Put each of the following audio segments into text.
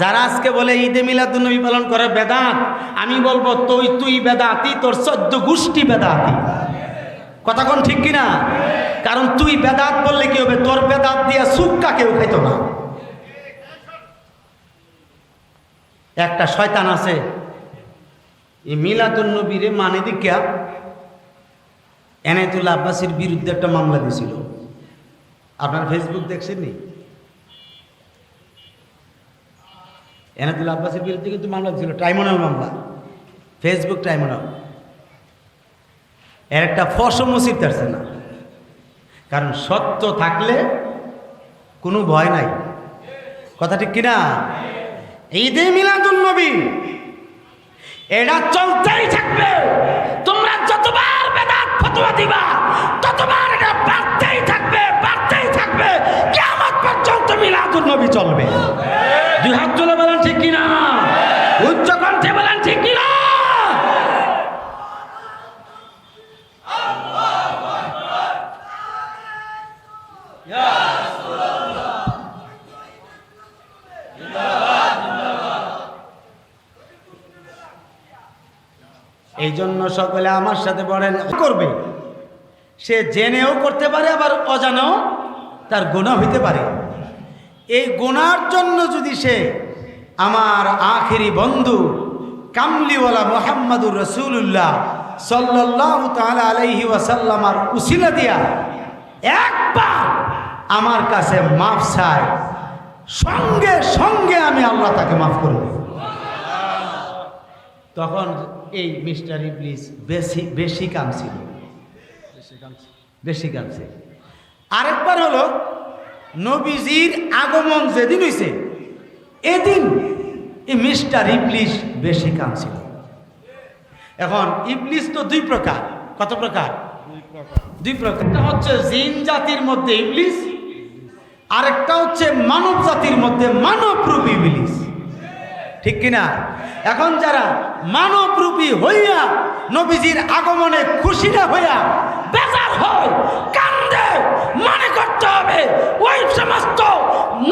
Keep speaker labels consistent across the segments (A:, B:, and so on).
A: যারা আজকে বলে ঈদে মিলাদুন্নবী পালন করে বেদাত, আমি বলব তুই তুই বেদাতি, তোর চোদ্দ গোষ্ঠী বেদাতি। কথা কোন ঠিক কিনা? কারণ তুই বেদাত বললে কি হবে? তোর বেদাত দিয়ে সুক্কা কেউ খাইত না? একটা শয়তান আছে। এই মিলাদুন্নবীরে মানে দিকা এনায়তুল্লাহ আব্বাসীর বিরুদ্ধে একটা মামলা দিয়েছিল। আপনার ফেসবুক দেখছেন নি এনায়তুল্লাহ আব্বাসীর বিরুদ্ধে কিন্তু মামলা ছিল, ট্রাইব্যুনাল মামলা। Facebook tribunal. এর একটা ফসও মসিদ পারছে না। কারণ সত্য থাকলে কোনো ভয় নাই। কথা ঠিক কিনা? ঈদে মিলাদুল নবী। এটা চলতেই থাকবে। তোমরা যতবার বেদাত ফতোয়া দিবা, ততবার এটা বাড়তেই থাকবে বাড়তেই থাকবে। কেমন পর্যন্ত মিলাদুল নবী চলবে। দুই হাত তুলে বলেন ঠিক কিনা? উচ্চ কণ্ঠে বলেন ঠিক কিনা? এই জন্য সকলে আমার সাথে বলেন করবে? সে জেনেও করতে পারে, আবার অজানাও তার গুণা হইতে পারে। এই গোনার জন্য যদি সে আমার আখেরি বন্ধু কামলিওয়ালা মোহাম্মদুর রসুল্লাহ সাল্লাহ তালা আলাইহি ওয়াসাল্লামার উসিলা দিয়া একবার আমার কাছে মাফ চায় সঙ্গে সঙ্গে আমি আল্লাহ তাকে মাফ করব তখন এই মিস্টার ইবলিস বেশি বেশি কামছিল বেশি কামছে আরেকবার হলো নবীজির আগমন যেদিন হয়েছে এদিন এই মিস্টার ইবলিস বেশি কামছিল এখন ইবলিস তো দুই প্রকার। কত প্রকার? দুই প্রকার। হচ্ছে জিন জাতির মধ্যে ইবলিস, আরেকটা হচ্ছে মানব জাতির মধ্যে মানবরূপী ইবলিস। ঠিক কিনা? এখন যারা মানবরূপী হইয়া নবীজির আগমনে খুশি না হইয়া বেজার হয় করতে হবে। ওই সমস্ত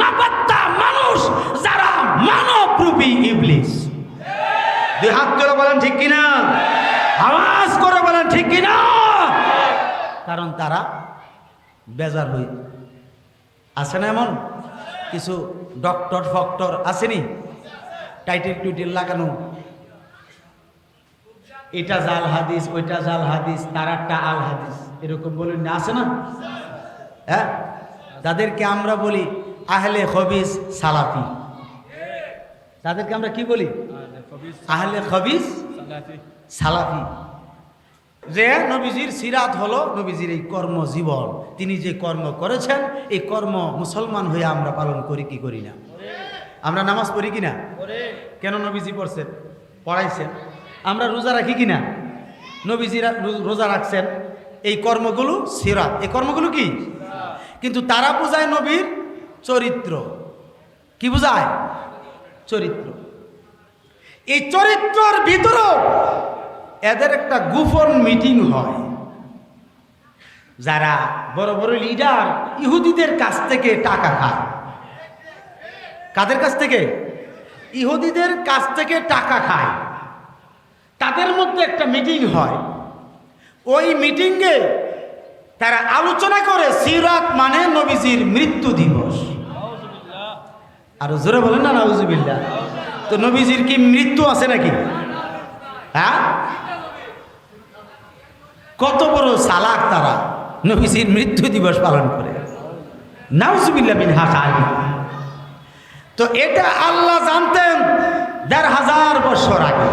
A: নাপাত্তা মানুষ যারা মানবরূপী ইবলিস। দুই হাত করে বলেন ঠিক কিনা? আওয়াজ করে বলেন ঠিক কিনা? কারণ তারা বেজার হই আছে না এমন? কিছু ডক্টর ফক্টর আসেনি? টাইটেল টুইটেল লাগানো। এটা জাল হাদিস ওইটা জাল হাদিস তারারটা আল হাদিস। এরকম বলে না আছে না? হ্যাঁ? তাদেরকে আমরা বলি আহলে খবিস সালাফি। তাদেরকে আমরা কি বলি? আহলে খবিস সালাফি। যে নবীজির সিরাত হলো নবীজির এই কর্মজীবন তিনি যে কর্ম করেছেন, এই কর্ম মুসলমান হয়ে আমরা পালন করি কি করি না? আমরা নামাজ পড়ি কিনা কেন নবীজি পড়ছেন? পড়াইছেন। আমরা রোজা রাখি কিনা নবীজি রা- রো- রোজা রাখছেন। এই কর্মগুলো সিরাত। এই কর্মগুলো কি? কিন্তু তারা বোঝায় নবীর চরিত্র। কি বোঝায়? চরিত্র। এই চরিত্রর ভিতরেও এদের একটা গোপন মিটিং হয়। যারা বড় বড় লিডার ইহুদিদের কাছ থেকে টাকা খায়। কাদের কাছ থেকে? ইহুদিদের কাছ থেকে টাকা খায়। তাদের মধ্যে একটা মিটিং হয়। ওই মিটিংয়ে তারা আলোচনা করে, সিরাত মানে নবীজির মৃত্যু দিবস। আর জোরে বলেন না নাউজুবিল্লা তো নবীজির কি মৃত্যু আছে নাকি? হ্যাঁ? কত বড় সালাক তারা নবীজির মৃত্যু দিবস পালন করে। নাউজুবিল্লাহ বিন হাসানি। তো এটা আল্লাহ জানতেন দেড় হাজার বছর আগে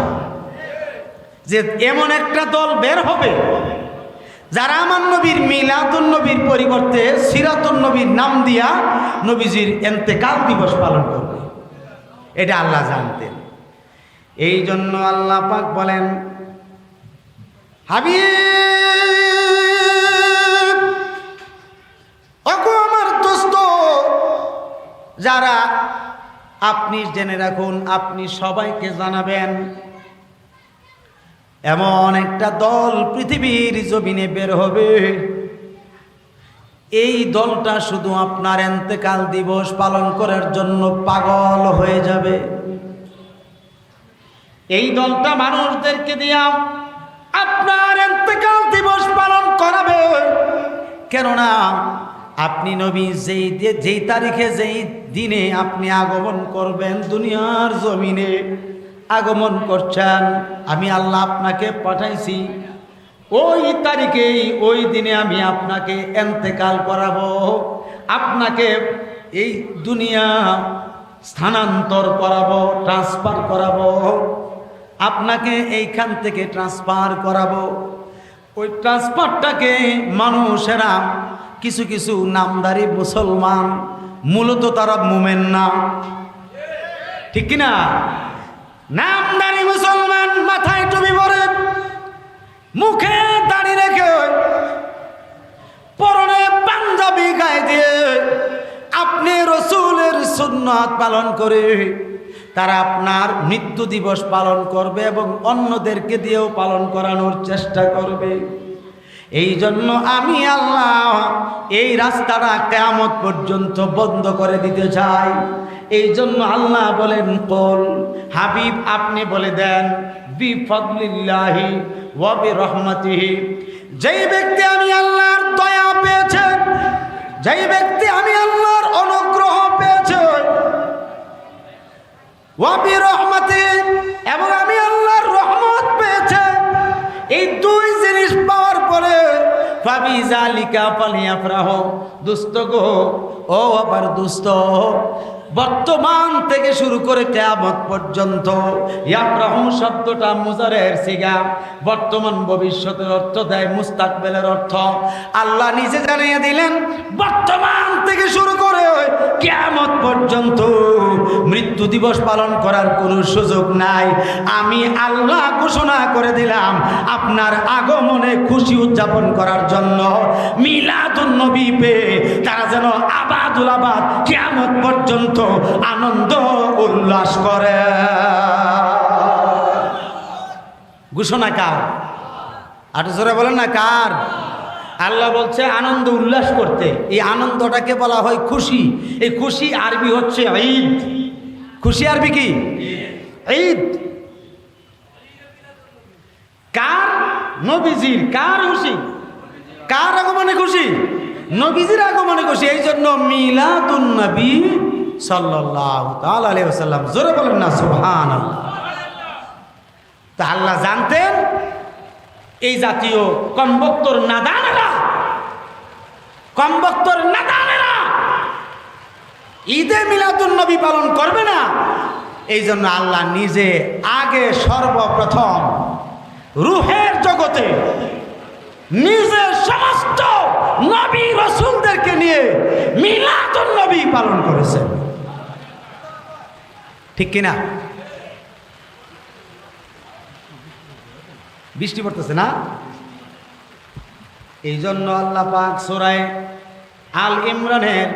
A: যে এমন একটা দল বের হবে যারা আমার নবীর মিলাদুন নবীর পরিবর্তে সিরাতুন নবীর নাম দিয়া নবীজির এন্তেকাল দিবস পালন করবে। এটা আল্লাহ জানতেন। এই জন্য আল্লাহ পাক বলেন অগো আমার দোস্ত, যারা আপনি জেনে রাখুন, আপনি সবাইকে জানাবেন এমন একটা দল পৃথিবীর জমিনে বের হবে। এই দলটা শুধু আপনার এন্তেকাল দিবস পালন করার জন্য পাগল হয়ে যাবে। এই দলটা মানুষদেরকে দিয়া আপনার এন্তেকাল দিবস পালন করাবে। কেননা আপনি নবী, যেই যেই তারিখে, যেই দিনে আপনি আগমন করবেন দুনিয়ার জমিনে আগমন করছেন, আমি আল্লাহ আপনাকে পাঠাইছি। ওই তারিখেই, ওই দিনে আমি আপনাকে এন্তেকাল করাবো। আপনাকে এই দুনিয়া স্থানান্তর করাবো, ট্রান্সফার করাবো। আপনাকে এইখান থেকে ট্রান্সফার করাবো। ওই ট্রান্সফারটাকে মানুষেরা কিছু কিছু নামদারি মুসলমান, মূলত তারা মুমেন না। ঠিক কিনা? নামদারি মুসলমান মাথায় টুপি পরে, মুখে দাড়ি রেখে পরনে পাঞ্জাবি গায়ে দিয়ে আপনি রসুলের সুন্নাত পালন করে তারা আপনার মৃত্যু দিবস পালন করবে এবং অন্যদেরকে দিয়েও পালন করানোর চেষ্টা করবে। এই জন্য আমি আল্লাহ এই রাস্তাটা কেয়ামত পর্যন্ত বন্ধ করে দিতে চাই। এই জন্য আল্লাহ বলেন, কল, হাবিব আপনি বলে দেন বি ফদলিল্লাহি ওয়াবি রহমতিহি যেই ব্যক্তি আমি আল্লাহর দয়া পেয়েছে, যেই ব্যক্তি আমি আল্লাহর অনুগ্রহ পেয়েছে ওয়াবি রহমতি এবং আমি আল্লাহর রহমত পেয়েছে, এই দুই জিনিস পাওয়ার পরে ফাবি জালিকা পালিয়া প্রাহ দুস্থ গো, ও আবার দুস্থ বর্তমান থেকে শুরু করে কেয়ামত পর্যন্ত ইয়াপ্রাহু শব্দটা মুজারের সিগা। বর্তমান ভবিষ্যতের অর্থ দেয় মুস্তাকবেলের অর্থ। আল্লাহ নিজে জানিয়ে দিলেন, বর্তমান থেকে শুরু করে কেয়ামত পর্যন্ত মৃত্যু দিবস পালন করার কোনো সুযোগ নাই। আমি আল্লাহ ঘোষণা করে দিলাম, আপনার আগমনে খুশি উদযাপন করার জন্য মিলাদুন্নবী পেয়ে তারা যেন আবাদুল আবাদ কেয়ামত পর্যন্ত আনন্দ উল্লাস করে। ঘোষণা কার? আর বলেন না কার? আল্লাহ বলছে আনন্দ উল্লাস করতে। এই আনন্দটাকে বলা হয় খুশি। এই খুশি আরবি হচ্ছে ঈদ। খুশি আরবি কি? ঈদ। কার? নবীজির। কার খুশি? কার আগমনে খুশি? নবীজির আগমনে খুশি এই জন্য মিলাদুন নবী ওয়াসাল্লাম, জোরে বলেন না, সুবহানাল্লাহ। তা আল্লাহ জানতেন, এই জাতীয় কমবক্তর নাদানেরা কমবক্তর নাদানেরা ঈদে মিলাদুন নবী পালন করবে না। এই জন্য আল্লাহ নিজে আগে সর্বপ্রথম রুহের জগতে নিজে সমস্ত নবী রসুলদেরকে নিয়ে মিলাদুল নবী পালন করেছেন। ঠিক কিনা? বৃষ্টি পড়তেছে না? এই জন্য আল্লাহ পাক সোরায় আল ইমরানের